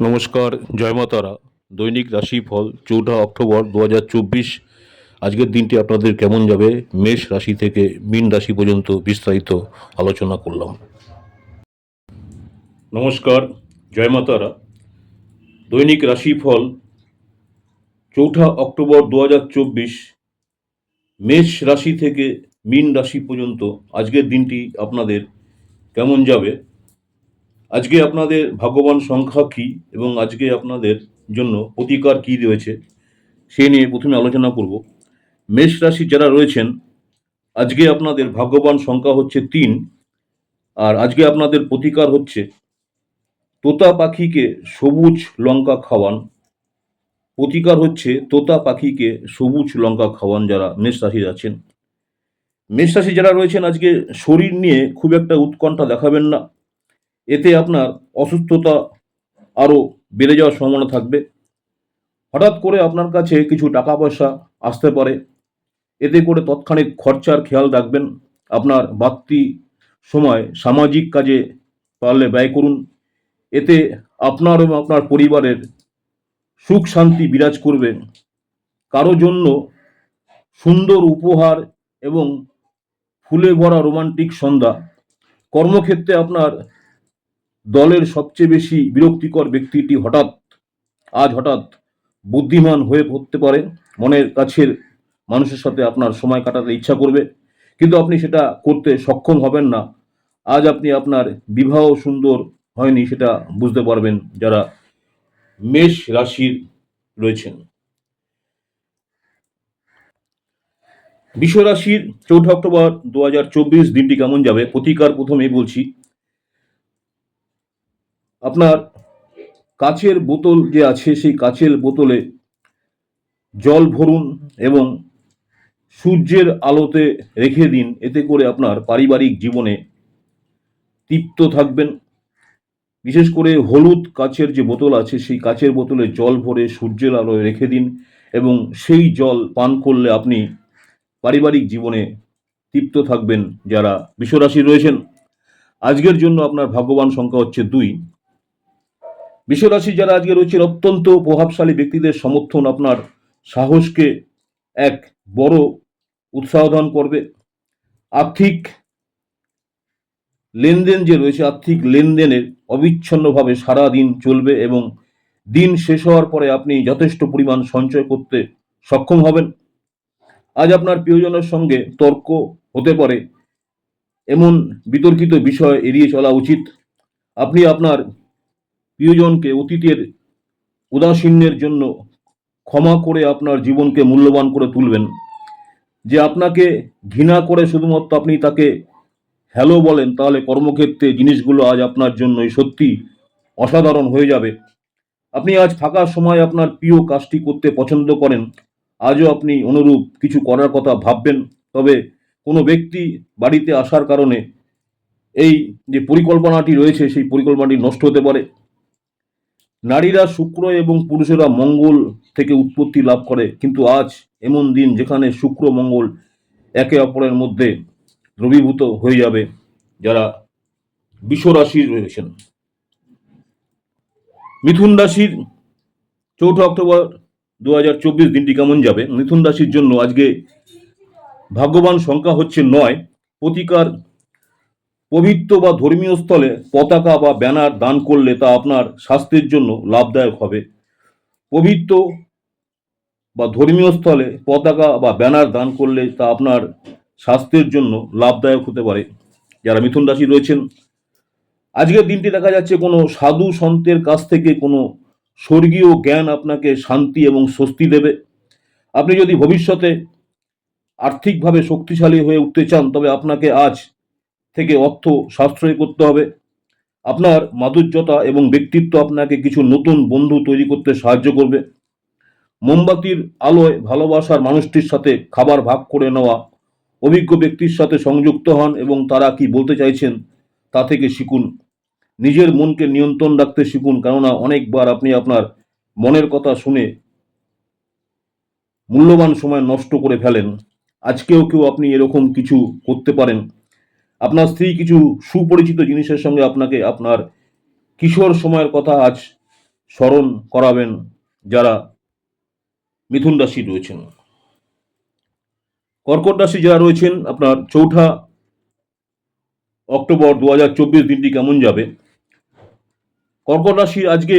নমস্কার, জয় মা তারা। দৈনিক রাশিফল, চৌঠা অক্টোবর দু হাজার চব্বিশ। আজকের দিনটি আপনাদের কেমন যাবে? মেষ রাশি থেকে মীন রাশি পর্যন্ত বিস্তারিত আলোচনা করলাম। নমস্কার, জয় মা তারা। দৈনিক রাশিফল, চৌঠা অক্টোবর দু হাজার চব্বিশ। মেষ রাশি থেকে মীন রাশি পর্যন্ত আজকের দিনটি আপনাদের কেমন যাবে? আজকে আপনাদের ভাগ্যবান সংখ্যা কী এবং আজকে আপনাদের জন্য প্রতিকার কী রয়েছে, সে নিয়ে প্রথমে আলোচনা করব। মেষ রাশি যারা রয়েছেন, আজকে আপনাদের ভাগ্যবান সংখ্যা হচ্ছে তিন, আর আজকে আপনাদের প্রতিকার হচ্ছে তোতা পাখিকে সবুজ লঙ্কা খাওয়ান। প্রতিকার হচ্ছে তোতা পাখিকে সবুজ লঙ্কা খাওয়ান যারা মেষ রাশি আছেন। মেষ রাশি যারা রয়েছেন, আজকে শরীর নিয়ে খুব একটা উৎকণ্ঠা দেখাবেন না। এতে আপনার অসুস্থতা আরও বেড়ে যাওয়ার সম্ভাবনা থাকবে। হঠাৎ করে আপনার কাছে কিছু টাকা পয়সা আসতে পারে। এতে করে তৎক্ষণিক খরচার খেয়াল রাখবেন। আপনার বাড়তি সময় সামাজিক কাজে পারলে ব্যয় করুন। এতে আপনার এবং আপনার পরিবারের সুখ শান্তি বিরাজ করবে। কারও জন্য সুন্দর উপহার এবং ফুলে ভরা রোমান্টিক সন্ধ্যা। কর্মক্ষেত্রে আপনার দলের সবচেয়ে বেশি বিরক্তিকর ব্যক্তিটি হঠাৎ, আজ হঠাৎ বুদ্ধিমান হয়ে পড়তে পারে। মনের কাছের মানুষের সাথে আপনার সময় কাটাতে ইচ্ছা করবে, কিন্তু আপনি সেটা করতে সক্ষম হবেন না। আজ আপনি আপনার বিবাহ সুন্দর হয়নি সেটা বুঝতে পারবেন যারা মেষ রাশির রয়েছেন। বিশ্ব রাশির চৌঠা অক্টোবর দু হাজার চব্বিশ দিনটি কেমন যাবে? প্রতিকার প্রথমেই বলছি আপনার কাচের বোতল যে আছে, সেই কাচের বোতলে জল ভরুন এবং সূর্যের আলোতে রেখে দিন। এতে করে আপনার পারিবারিক জীবনে তৃপ্ত থাকবেন। বিশেষ করে হলুদ কাচের যে বোতল আছে, সেই কাচের বোতলে জল ভরে সূর্যের আলোয় রেখে দিন এবং সেই জল পান করলে আপনি পারিবারিক জীবনে তৃপ্ত থাকবেন যারা বিশ্বরাশি রয়েছেন। আজকের জন্য আপনার ভাগ্যবান সংখ্যা হচ্ছে দুই। বিশ্বরাশি যারা আজকে রয়েছেন, অত্যন্ত প্রভাবশালী ব্যক্তিদের সমর্থন আপনার সাহসকে এক বড় উৎসাহ দান করবে। আর্থিক লেনদেন যে রয়েছে, আর্থিক লেনদেনের অবিচ্ছন্নভাবে সারা দিন চলবে এবং দিন শেষ হওয়ার পরে আপনি যথেষ্ট পরিমাণ সঞ্চয় করতে সক্ষম হবেন। আজ আপনার প্রিয়জনের সঙ্গে তর্ক হতে পারে, এমন বিতর্কিত বিষয় এড়িয়ে চলা উচিত। আপনি আপনার প্রিয়জনকে অতীতের উদাসীনের জন্য ক্ষমা করে আপনার জীবনকে মূল্যবান করে তুলবেন। যে আপনাকে ঘৃণা করে শুধুমাত্র আপনি তাকে হ্যালো বলেন, তাহলে কর্মক্ষেত্রে জিনিসগুলো আজ আপনার জন্যই সত্যি অসাধারণ হয়ে যাবে। আপনি আজ ফাঁকা সময় আপনার প্রিয় কাজটি করতে পছন্দ করেন, আজও আপনি অনুরূপ কিছু করার কথা ভাববেন, তবে কোনো ব্যক্তি বাড়িতে আসার কারণে এই যে পরিকল্পনাটি রয়েছে, সেই পরিকল্পনাটি নষ্ট হতে পারে। নারীরা শুক্র এবং পুরুষেরা মঙ্গল থেকে উৎপত্তি লাভ করে। কিন্তু আজ এমন দিন যেখানে শুক্র, মঙ্গল একে অপরের মধ্যে দ্রবীভূত হয়ে যাবে, যারা বিশ্ব রাশির রয়েছেন। মিথুন রাশির চৌঠা অক্টোবর দু হাজার চব্বিশ দিনটি কেমন যাবে? মিথুন রাশির জন্য আজকে ভাগ্যবান সংখ্যা হচ্ছে নয়। প্রতিকার পবিত্র বা ধর্মীয় স্থলে পতাকা বা ব্যানার দান করলে তা আপনার স্বাস্থ্যের জন্য লাভদায়ক হবে। পবিত্র বা ধর্মীয় স্থলে পতাকা বা ব্যানার দান করলে তা আপনার স্বাস্থ্যের জন্য লাভদায়ক হতে পারে। যারা মিথুন রাশি রয়েছেন, আজকের দিনটি দেখা যাচ্ছে কোনো সাধু সন্তের কাছ থেকে কোনো স্বর্গীয় জ্ঞান আপনাকে শান্তি এবং স্বস্তি দেবে। আপনি যদি ভবিষ্যতে আর্থিকভাবে শক্তিশালী হয়ে উঠতে চান, তবে আপনাকে আজ থেকে অর্থ সাশ্রয় করতে হবে। আপনার মাধুর্যতা এবং ব্যক্তিত্ব আপনাকে কিছু নতুন বন্ধু তৈরি করতে সাহায্য করবে। মোমবাতির আলোয় ভালোবাসার মানুষটির সাথে খাবার ভাগ করে নেওয়া, অভিজ্ঞ ব্যক্তির সাথে সংযুক্ত হন এবং তারা কি বলতে চাইছেন তা থেকে শিখুন। নিজের মনকে নিয়ন্ত্রণ রাখতে শিখুন, কেননা অনেকবার আপনি আপনার মনের কথা শুনে মূল্যবান সময় নষ্ট করে ফেলেন। আজকেও কেউ আপনি এরকম কিছু করতে পারেন। আপনার স্ত্রী কিছু সুপরিচিত জিনিসের সঙ্গে আপনাকে আপনার কিশোর সময়ের কথা আজ স্মরণ করাবেন যারা মিথুন রাশি রয়েছেন। কর্কট রাশি যারা রয়েছেন, আপনার চৌঠা অক্টোবর দু হাজার চব্বিশ দিনটি কেমন যাবে? কর্কট রাশির আজকে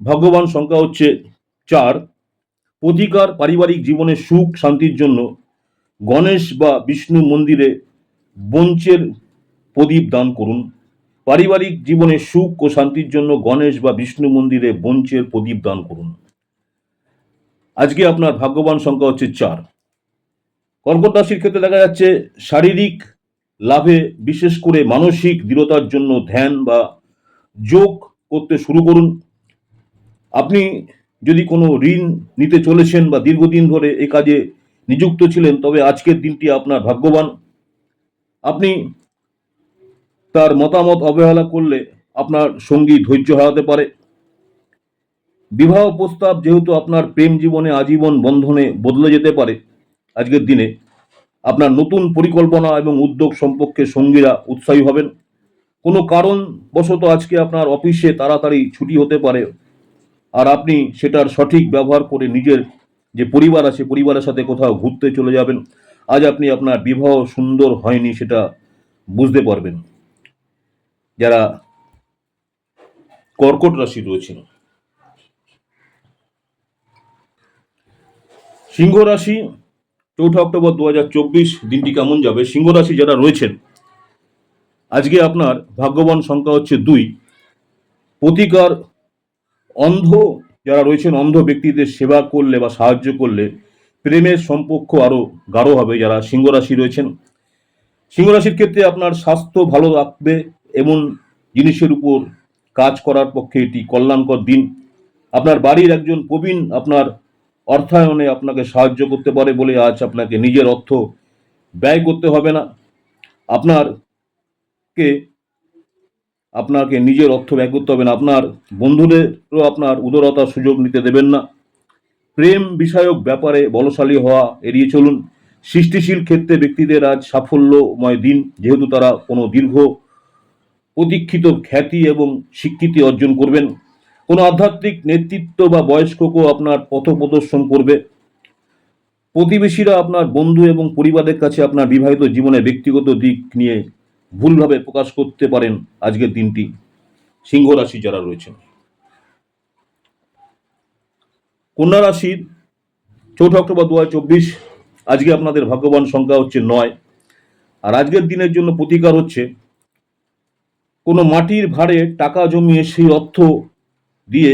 ভাগ্যবান সংখ্যা হচ্ছে চার। প্রতিকার পারিবারিক জীবনে সুখ, শান্তির জন্য গণেশ বা বিষ্ণু মন্দিরে বঞ্চের প্রদীপ দান করুন। পারিবারিক জীবনে সুখ ও শান্তির জন্য গণেশ বা বিষ্ণু মন্দিরে বঞ্চের প্রদীপ দান করুন। আজকে আপনার ভাগ্যবান সংখ্যা হচ্ছে চার। কর্কট রাশির ক্ষেত্রে দেখা যাচ্ছে শারীরিক লাভে বিশেষ করে মানসিক দৃঢ়তার জন্য ধ্যান বা যোগ করতে শুরু করুন। আপনি যদি কোনো ঋণ নিতে চলেছেন বা দীর্ঘদিন ধরে এই কাজে নিযুক্ত ছিলেন, তবে আজকের দিনটি আপনার ভাগ্যবান। আপনি তার মতামত অবহেলা করলে আপনার সঙ্গী ধৈর্য হারাতে পারে। বিবাহ প্রস্তাব যেহেতু আপনার প্রেম জীবনে আজীবন বন্ধনে বদলে যেতে পারে, আজকের দিনে আপনার নতুন পরিকল্পনা এবং উদ্যোগ সম্পর্কে সঙ্গীরা উৎসাহী হবেন। কোনো কারণ বশত আজকে আপনার অফিসে তাড়াতাড়ি ছুটি হতে পারে আর আপনি সেটার সঠিক ব্যবহার করে নিজের যে পরিবার আছে, পরিবারের সাথে কোথাও ঘুরতে চলে যাবেন। আজ আপনি আপনার বিবাহ সুন্দর হয়নি সেটা বুঝতে পারবেন। যারা কর্কট রাশি রয়েছেন। সিংহ রাশি, চৌঠা অক্টোবর দু হাজার চব্বিশ দিনটি কেমন যাবে? সিংহ রাশি যারা রয়েছেন, আজকে আপনার ভাগ্যবান সংখ্যা হচ্ছে দুই। প্রতিকার অন্ধ যারা রয়েছেন, অন্ধ ব্যক্তিদের সেবা করলে বা সাহায্য করলে প্রেমের সম্পর্ক আরও গাঢ় হবে যারা সিংহ রাশি রয়েছেন। সিংহ রাশির ক্ষেত্রে আপনার স্বাস্থ্য ভালো রাখবে এমন জিনিসের উপর কাজ করার পক্ষে এটি কল্যাণকর দিন। আপনার বাড়ির একজন প্রবীণ আপনার অর্থায়নে আপনাকে সাহায্য করতে পারে বলে আজ আপনাকে নিজের অর্থ ব্যয় করতে হবে না। আপনার কে আপনাকে নিজের অর্থ ব্যয় করতে হবে না। আপনার বন্ধুদেরও আপনার উদারতার সুযোগ নিতে দেবেন না। প্রেম বিষয়ক ব্যাপারে বলশালী হওয়া এড়িয়ে চলুন। সৃষ্টিশীল ক্ষেত্রে ব্যক্তিদের আজ সাফল্যময় দিন, যেহেতু তারা কোনো দীর্ঘ প্রতীক্ষিত খ্যাতি এবং স্বীকৃতি অর্জন করবেন। কোনো আধ্যাত্মিক নেতৃত্ব বা বয়স্ককেও আপনার পথ প্রদর্শন করবে। প্রতিবেশীরা আপনার বন্ধু এবং পরিবারের কাছে আপনার বিবাহিত জীবনে ব্যক্তিগত দিক নিয়ে ভুলভাবে প্রকাশ করতে পারেন আজকের দিনটি। সিংহ রাশি যারা রয়েছেন। কন্যা রাশির চৌঠা অক্টোবর দু চব্বিশ, আজকে আপনাদের ভাগ্যবান সংখ্যা হচ্ছে নয়। আর আজকের দিনের জন্য প্রতিকার হচ্ছে, কোনো মাটির ভাড়ে টাকা জমিয়ে সেই অর্থ দিয়ে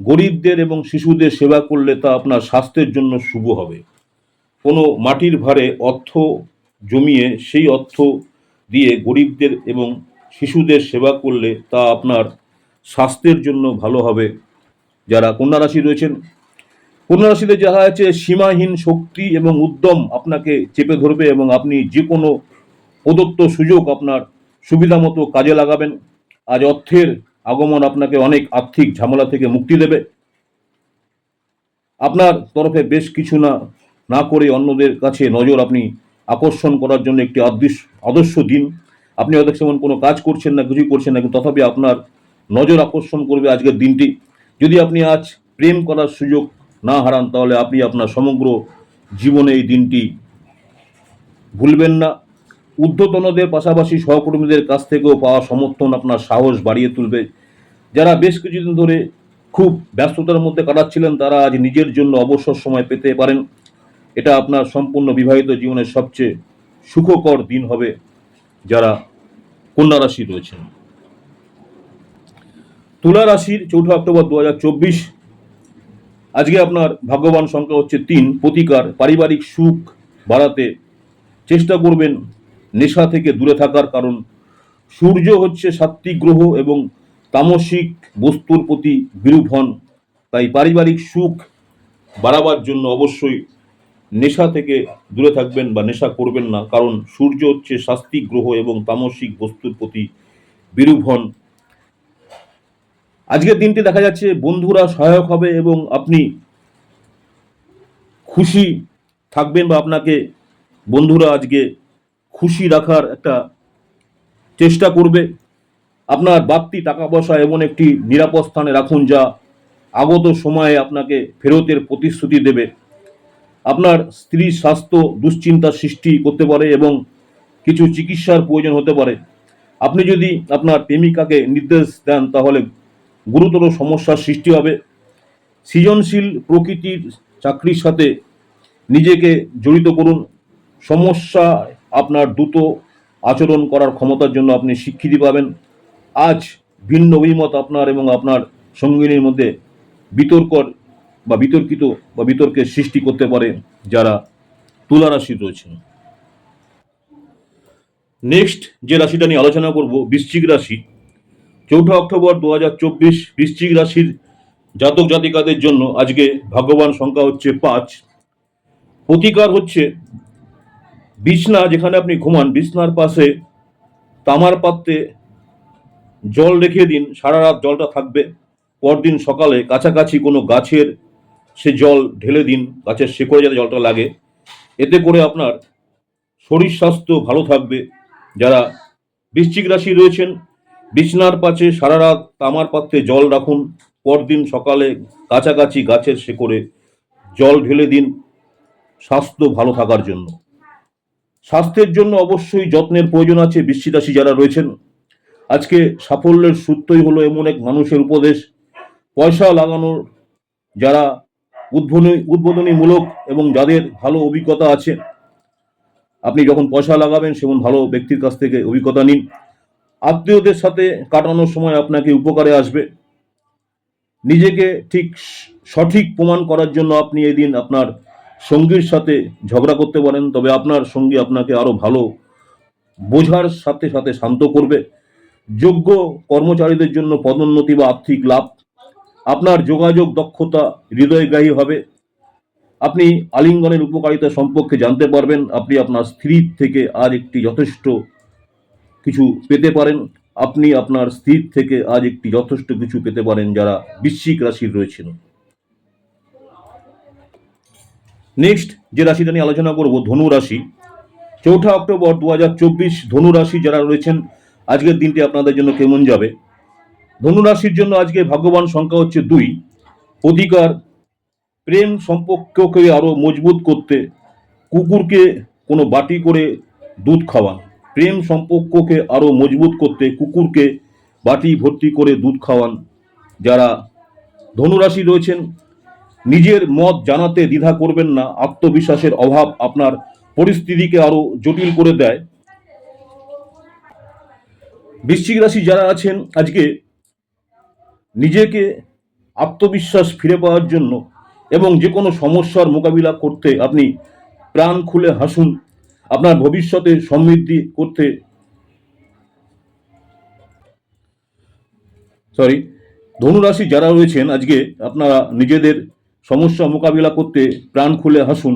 গরিবদের এবং শিশুদের সেবা করলে তা আপনার স্বাস্থ্যের জন্য শুভ হবে। কোনো মাটির ভাড়ে অর্থ জমিয়ে সেই অর্থ দিয়ে গরিবদের এবং শিশুদের সেবা করলে তা আপনার স্বাস্থ্যের জন্য ভালো হবে। যারা কন্যা রাশি রয়েছেন কন্যা রাশিতে যারা আছে, সীমাহীন শক্তি এবং উদ্যম আপনাকে চেপে ধরবে এবং আপনি যে কোনো প্রদত্ত সুযোগ আপনার সুবিধা মতো কাজে লাগাবেন। আজ অর্থের আগমন আপনাকে অনেক আর্থিক ঝামেলা থেকে মুক্তি দেবে। আপনার তরফে বেশ কিছু না না করে অন্যদের কাছে নজর আপনি আকর্ষণ করার জন্য একটি আদর্শ আদর্শ দিন। আপনি হয়তো সেমন কোনো কাজ করছেন না, কিছুই করছেন না, কিন্তু তথাপি আপনার নজর আকর্ষণ করবে আজকের দিনটি। যদি আপনি আজ প্রেম করার সুযোগ না হারান, তাহলে আপনি আপনার সমগ্র জীবনে এই দিনটি ভুলবেন না। ঊর্ধ্বতনদের পাশাপাশি সহকর্মীদের কাছ থেকেও পাওয়া সমর্থন আপনার সাহস বাড়িয়ে তুলবে। যারা বেশ কিছুদিন ধরে খুব ব্যস্ততার মধ্যে কাটাচ্ছিলেন, তারা আজ নিজের জন্য অবসর সময় পেতে পারেন। এটা আপনার সম্পূর্ণ বিবাহিত জীবনের সবচেয়ে সুখকর দিন হবে, যারা কন্যা রাশি রয়েছেন। তুলা রাশির চৌঠা অক্টোবর দু হাজার চব্বিশ আজকে আপনার ভাগ্যবান সংখ্যা হচ্ছে তিন। প্রতিকার, পারিবারিক সুখ বাড়াতে চেষ্টা করবেন নেশা থেকে দূরে থাকার কারণ। সূর্য হচ্ছে সাত্বিক গ্রহ এবং তামসিক বস্তুর প্রতি বিরূপ হন। তাই পারিবারিক সুখ বাড়াবার জন্য অবশ্যই নেশা থেকে দূরে থাকবেন বা নেশা করবেন না। কারণ সূর্য হচ্ছে শাস্তিক গ্রহ এবং তামসিক বস্তুর প্রতি বিরূপ হন। আজকের দিনটি দেখা যাচ্ছে বন্ধুরা সহায়ক হবে এবং আপনি খুশি থাকবেন বা আপনাকে বন্ধুরা আজকে খুশি রাখার একটা চেষ্টা করবে। আপনার বাড়তি টাকা পয়সা এমন একটি নিরাপদ স্থানে রাখুন যা আগত সময়ে আপনাকে ফেরতের প্রতিশ্রুতি দেবে। আপনার স্ত্রীর স্বাস্থ্য দুশ্চিন্তার সৃষ্টি করতে পারে এবং কিছু চিকিৎসার প্রয়োজন হতে পারে। আপনি যদি আপনার প্রেমিকাকে নির্দেশ দেন তাহলে গুরুতর সমস্যার সৃষ্টি হবে। সৃজনশীল প্রকৃতির চাকরির সাথে নিজেকে জড়িত করুন। সমস্যা আপনার দ্রুত আচরণ করার ক্ষমতার জন্য আপনি স্বীকৃতি পাবেন। আজ ভিন্ন অভিমত আপনার এবং আপনার সঙ্গিনীর মধ্যে বিতর্কর বা বিতর্কিত বা বিতর্কের সৃষ্টি করতে পারে, যারা তুলা রাশি রয়েছেন। নেক্সট যে রাশিটা নিয়ে আলোচনা করব, বৃশ্চিক রাশি। চৌঠা অক্টোবর দু হাজার চব্বিশ বৃশ্চিক রাশির জাতক জাতিকাদের জন্য আজকে ভাগ্যবান সংখ্যা হচ্ছে পাঁচ। প্রতিকার হচ্ছে বিছনা, যেখানে আপনি ঘুমান, বিছনার পাশে তামার পাত্রে জল রেখে দিন, সারা রাত জলটা থাকবে। পরদিন সকালে কাছাকাছি কোনো গাছের সে জল ঢেলে দিন, গাছের শেকড়ে যাতে জলটা লাগে। এতে করে আপনার শরীর স্বাস্থ্য ভালো থাকবে। যারা বৃশ্চিক রাশি রয়েছেন বিছনার পাশে সারা রাত তামার পাত্রে জল রাখুন। পরদিন সকালে কাছাকাছি গাছের শেকড়ে জল ঢেলে দিন স্বাস্থ্য ভালো থাকার জন্য। স্বাস্থ্যের জন্য অবশ্যই যত্নের প্রয়োজন আছে রাশি যারা রয়েছেন। আজকে সাফল্যের সূত্রই হলো এমন এক মানুষের উপদেশ। পয়সা লাগানোর যারা উদ্বোধনী, উদ্বোধনীমূলক এবং যাদের ভালো অভিজ্ঞতা আছে, আপনি যখন পয়সা লাগাবেন, সেমন ভালো ব্যক্তির কাছ থেকে অভিজ্ঞতা নিন। আত্মীয়দের সাথে কাটানোর সময় আপনাকে উপকারে আসবে। নিজেকে ঠিক সঠিক প্রমাণ করার জন্য আপনি এদিন আপনার সঙ্গীর সাথে ঝগড়া করতে পারেন, তবে আপনার সঙ্গী আপনাকে আরও ভালো বোঝার সাথে সাথে শান্ত করবে। যোগ্য কর্মচারীদের জন্য পদোন্নতি বা আর্থিক লাভ, আপনার যোগাযোগ দক্ষতা হৃদয়গ্রাহী হবে। আপনি আলিঙ্গনের উপকারিতা সম্পর্কে জানতে পারবেন, আপনি আপনার স্ত্রীর থেকে আর একটি যথেষ্ট কিছু পেতে পারেন। আপনি আপনার স্থির থেকে আজ একটি যথেষ্ট কিছু পেতে পারেন যারা বৃশ্চিক রাশির রয়েছেন। নেক্সট যে রাশিটা নিয়ে আলোচনা করব, ধনু রাশি। চৌঠা অক্টোবর দু হাজার চব্বিশ ধনু রাশি যারা রয়েছেন, আজকের দিনটি আপনাদের জন্য কেমন যাবে? ধনু রাশির জন্য আজকে ভাগ্যবান সংখ্যা হচ্ছে দুই। অধিকার, প্রেম সম্পর্ককে আরও মজবুত করতে কুকুরকে কোনো বাটি করে দুধ খাওয়ান। প্রেম সম্পর্ককে আরও মজবুত করতে কুকুরকে বাটি ভর্তি করে দুধ খাওয়ান। যারা ধনুরাশি রয়েছেন, নিজের মত জানাতে দ্বিধা করবেন না, আত্মবিশ্বাসের অভাব আপনার পরিস্থিতিকে আরও জটিল করে দেয়। বৃশ্চিক রাশি যারা আছেন, আজকে নিজেকে আত্মবিশ্বাস ফিরে পাওয়ার জন্য এবং যে কোনো সমস্যার মোকাবিলা করতে আপনি প্রাণ খুলে হাসুন। আপনার ভবিষ্যতে সমৃদ্ধি করতে সরি ধনুরাশি যারা রয়েছেন, আজকে আপনারা নিজেদের সমস্যা মোকাবিলা করতে প্রাণ খুলে হাসুন,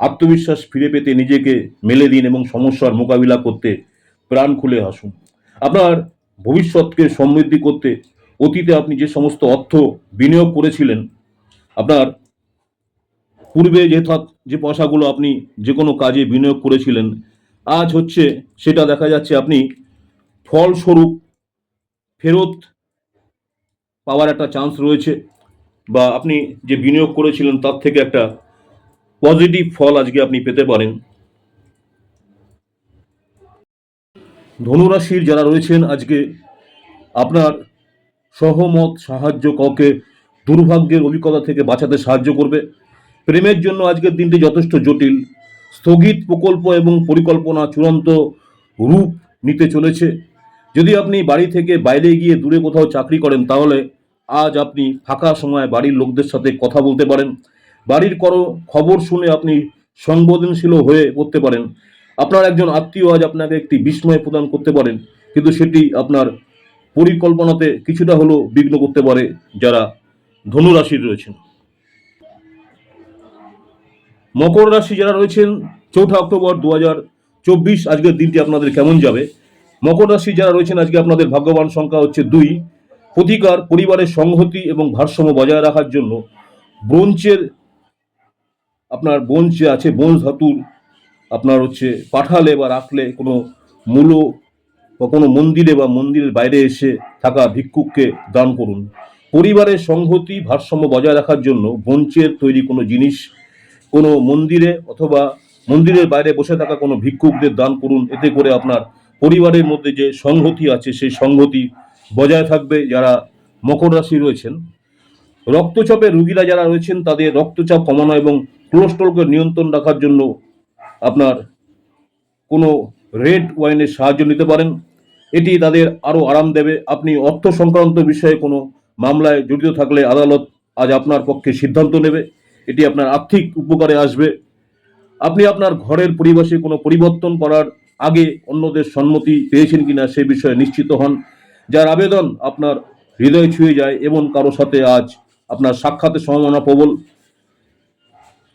আত্মবিশ্বাস ফিরে পেতে নিজেকে মেলে দিন এবং সমস্যার মোকাবিলা করতে প্রাণ খুলে হাসুন। আপনার ভবিষ্যৎকে সমৃদ্ধি করতে অতীতে আপনি যে সমস্ত অর্থ বিনিয়োগ করেছিলেন, আপনার পূর্বে যে যে পয়সাগুলো আপনি যে কোনো কাজে বিনিয়োগ করেছিলেন, আজ হচ্ছে সেটা দেখা যাচ্ছে আপনি ফলস্বরূপ ফেরত পাওয়ার একটা চান্স রয়েছে বা আপনি যে বিনিয়োগ করেছিলেন তার থেকে একটা পজিটিভ ফল আজকে আপনি পেতে পারেন। ধনুরাশির যারা রয়েছেন, আজকে আপনার সহমত, সাহায্য কাউকে দুর্ভাগ্যের অভিজ্ঞতা থেকে বাঁচাতে সাহায্য করবে। প্রেমের জন্য আজকের দিনটি যথেষ্ট জটিল। স্থগিত প্রকল্প এবং পরিকল্পনা চূড়ান্ত রূপ নিতে চলেছে। যদি আপনি বাড়ি থেকে বাইরে গিয়ে দূরে কোথাও চাকরি করেন, তাহলে আজ আপনি ফাঁকা সময় বাড়ির লোকদের সাথে কথা বলতে পারেন। বাড়ির করো, খবর শুনে আপনি সংবেদনশীল হয়ে পড়তে পারেন। আপনার একজন আত্মীয় আজ আপনাকে একটি বিস্ময় প্রদান করতে পারেন, কিন্তু সেটি আপনার পরিকল্পনাতে কিছুটা হলেও বিঘ্ন করতে পারে, যারা ধনুরাশির রয়েছেন। মকর রাশি যারা রয়েছেন, চৌঠা অক্টোবর দু হাজার চব্বিশ, আজকের দিনটি আপনাদের কেমন যাবে? মকর রাশি যারা রয়েছেন, আজকে আপনাদের ভাগ্যবান সংখ্যা হচ্ছে দুই। প্রতিকার, পরিবারের সংহতি এবং ভারসাম্য বজায় রাখার জন্য ব্রোঞ্চের আপনার বোঞ্চ যে আছে বোঞ্চ ধাতুর, আপনার হচ্ছে পাঠালে বা রাখলে কোনো মূলো বা কোনো মন্দিরে বা মন্দিরের বাইরে এসে থাকা ভিক্ষুককে দান করুন। পরিবারের সংহতি, ভারসাম্য বজায় রাখার জন্য বঞ্চের তৈরি কোনো জিনিস কোনো মন্দিরে অথবা মন্দিরের বাইরে বসে থাকা কোনো ভিক্ষুকদের দান করুন। এতে করে আপনার পরিবারের মধ্যে যে সংহতি আছে, সেই সংহতি বজায় থাকবে। যারা মকর রাশি রয়েছেন রক্তচাপের রুগীরা যারা রয়েছেন, তাদের রক্তচাপ কমানো এবং কোলেস্ট্রলকে নিয়ন্ত্রণ রাখার জন্য আপনার কোনো রেড ওয়াইনের সাহায্য নিতে পারেন। এটি তাদের আরও আরাম দেবে। আপনি অর্থ সংক্রান্ত বিষয়ে কোনো মামলায় জড়িত থাকলে আদালত আজ আপনার পক্ষে সিদ্ধান্ত নেবে। এটি আপনার আর্থিক উপকারে আসবে। আপনি আপনার ঘরের পরিবেশে কোনো পরিবর্তন করার আগে অন্যদের সম্মতি পেয়েছেন কিনা সে বিষয়ে নিশ্চিত হন। যার আবেদন আপনার হৃদয় ছুঁয়ে যায় এবং কারও সাথে আজ আপনার সাক্ষাতের সম্ভাবনা প্রবল।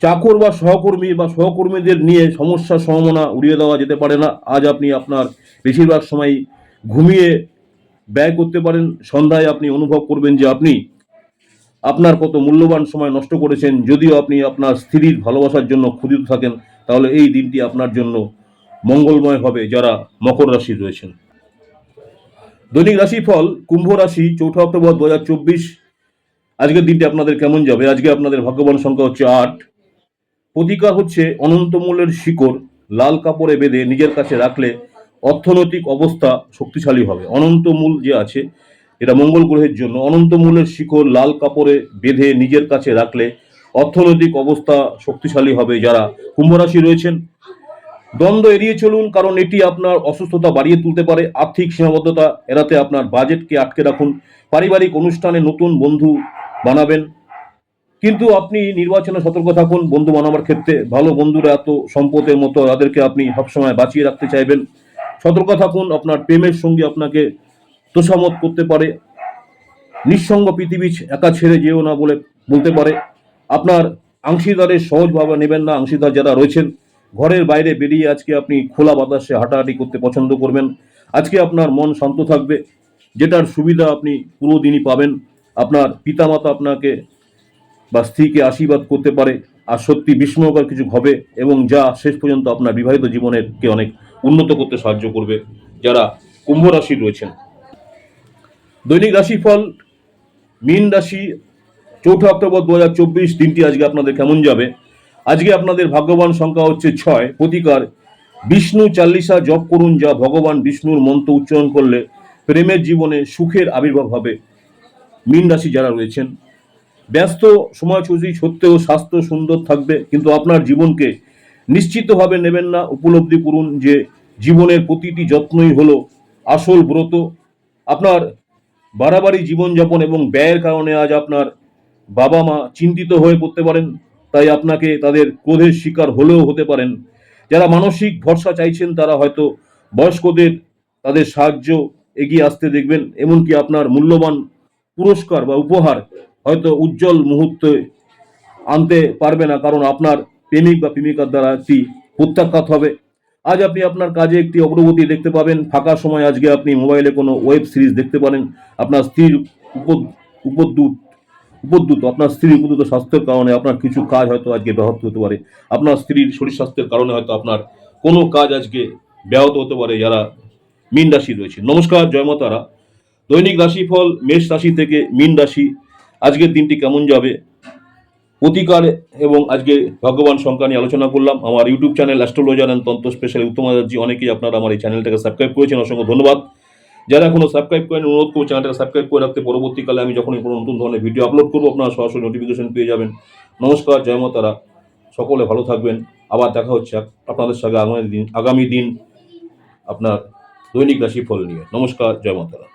চাকর বা সহকর্মী বা সহকর্মীদের নিয়ে সমস্যার সম্ভাবনা উড়িয়ে দেওয়া যেতে পারে না। আজ আপনি আপনার বেশিরভাগ সময় ঘুমিয়ে ব্যয় করতে পারেন। সন্ধ্যায় আপনি অনুভব করবেন যে আপনি আপনার কত মূল্যবান সময় নষ্ট করেছেন, যদিও আপনি আপনার স্ত্রীর ভালোবাসার জন্য ক্ষুদিত থাকেন, তাহলে এই দিনটি আপনার জন্য মঙ্গলময় হবে যারা মকর রাশি রয়েছেন। দৈনিক রাশিফল, কুম্ভ রাশি, চৌঠা অক্টোবর দু হাজার চব্বিশ। আজকের দিনটি আপনাদের কেমন যাবে? আজকে আপনাদের ভাগ্যবান সংখ্যা হচ্ছে আট। প্রতিকার হচ্ছে অনন্তমূলের শিকড়, লাল কাপড়ে বেঁধে নিজের কাছে রাখলে অর্থনৈতিক অবস্থা শক্তিশালী হবে। অনন্তমূল যে আছে এটা মঙ্গল গ্রহের জন্য। অনন্তমূলের শিকড় লাল কাপড়ে বেঁধে নিজের কাছে রাখলে অর্থনৈতিক অবস্থা শক্তিশালী হবে যারা কুম্ভরাশি রয়েছেন। দ্বন্দ্ব এড়িয়ে চলুন, কারণ এটি আপনার অসুস্থতা বাড়িয়ে তুলতে পারে। আর্থিক সীমাবদ্ধতা এড়াতে আপনার বাজেটকে আটকে রাখুন। পারিবারিক অনুষ্ঠানে নতুন বন্ধু বানাবেন। কিন্তু আপনি নির্বাচনে সতর্ক থাকুন। বন্ধু বানাবার ক্ষেত্রে ভালো বন্ধুরা এত সম্পদের মতো তাদেরকে আপনি সবসময় বাঁচিয়ে রাখতে চাইবেন। সতর্ক থাকুন, আপনার প্রেমের সঙ্গে আপনাকে তোষামত করতে পারে। নিঃসঙ্গ পৃথিবী একা ছেড়ে যেও না বলে বলতে পারে। আপনার অংশীদারের সহজভাবে নেবেন না। অংশীদার যারা রয়েছেন, ঘরের বাইরে বেরিয়ে আজকে আপনি খোলা বাতাসে হাঁটাহাঁটি করতে পছন্দ করবেন। আজকে আপনার মন শান্ত থাকবে। যেটার সুবিধা আপনি পুরো দিনই পাবেন। আপনার পিতামাতা আপনাকে বা স্ত্রীকে আশীর্বাদ করতে পারে। আর সত্যি বিস্ময়কর কিছু হবে এবং যা শেষ পর্যন্ত আপনার বিবাহিত জীবনেরকে অনেক উন্নত করতে সাহায্য করবে। যারা কুম্ভ রাশি রয়েছেন দৈনিক রাশিফল, মীন রাশি, চৌঠা অক্টোবর দু হাজার চব্বিশ, দিনটি আজকে আপনাদের কেমন যাবে? আজকে আপনাদের ভাগ্যবান সংখ্যা হচ্ছে ছয়, প্রতিকার। বিষ্ণু চাল্লিশা, জপ করুন যা ভগবান বিষ্ণুর মন্ত্র উচ্চারণ করলে প্রেমের জীবনে সুখের আবির্ভাব হবে। মীন রাশি যারা রয়েছেন, ব্যস্ত, সময়সূচি, সত্ত্বেও স্বাস্থ্য সুন্দর থাকবে, কিন্তু আপনার জীবনকে নিশ্চিতভাবে নেবেন না। উপলব্ধি করুন যে জীবনের প্রতিটি যত্নই হলো আসল ব্রত। আপনার বাড়াবাড়ি জীবনযাপন এবং ব্যয়ের কারণে আজ আপনার বাবা মা চিন্তিত হয়ে পড়তে পারেন, তাই আপনাকে তাদের ক্রোধের শিকার হলেও হতে পারেন। যারা মানসিক ভরসা চাইছেন, তারা হয়তো বয়স্কদের তাদের সাহায্য এগিয়ে আসতে দেখবেন, এমনকি আপনার মূল্যবান পুরস্কার বা উপহার হয়তো উজ্জ্বল মুহূর্তে আনতে পারবে না, কারণ আপনার প্রেমিক বা প্রেমিকার দ্বারা একটি প্রত্যাখ্যাত হবে। আজ আপনি আপনার কাজে একটি অগ্রগতি দেখতে পাবেন। ফাঁকা সময় আজকে আপনি মোবাইলে কোনো ওয়েব সিরিজ দেখতে পারেন। আপনার স্ত্রীর উপ- উপদ্যুৎ উপদ্যুত, আপনার স্ত্রীর উপদ্যুত স্বাস্থ্যের কারণে আপনার কিছু কাজ হয়তো আজকে ব্যাহত হতে পারে। আপনার স্ত্রীর শরীর স্বাস্থ্যের কারণে হয়তো আপনার কোনো কাজ আজকে ব্যাহত হতে পারে। যারা মীন রাশি রয়েছে। নমস্কার জয়মতারা দৈনিক রাশিফল, মেষ রাশি থেকে মীন রাশি। আজকের দিনটি কেমন যাবে? প্রতিকার এবং আজকে ভগবান সংখ্যা নিয়ে আলোচনা করলাম। আমার ইউটিউব চ্যানেল অ্যাস্ট্রোলজার অ্যান্ড তন্ত্র স্পেশাল উত্তম আচার্য, অনেকেই আপনারা আমার এই চ্যানেলটাকে সাবস্ক্রাইব করেছেন, অসংখ্য ধন্যবাদ। যারা এখনও সাবস্ক্রাইব করেন অনুরোধ করব চ্যানেলটাকে সাবস্ক্রাইব করে রাখতে। পরবর্তীকালে আমি যখনই কোনো নতুন ধরনের ভিডিও আপলোড করব, আপনারা সরাসরি নোটিফিকেশন পেয়ে যাবেন। নমস্কার, জয় মাতারা সকলে ভালো থাকবেন। আবার দেখা হচ্ছে আপনাদের সঙ্গে আগামী দিন আগামী দিন আপনার দৈনিক রাশি ফল নিয়ে। নমস্কার, জয় মাতারা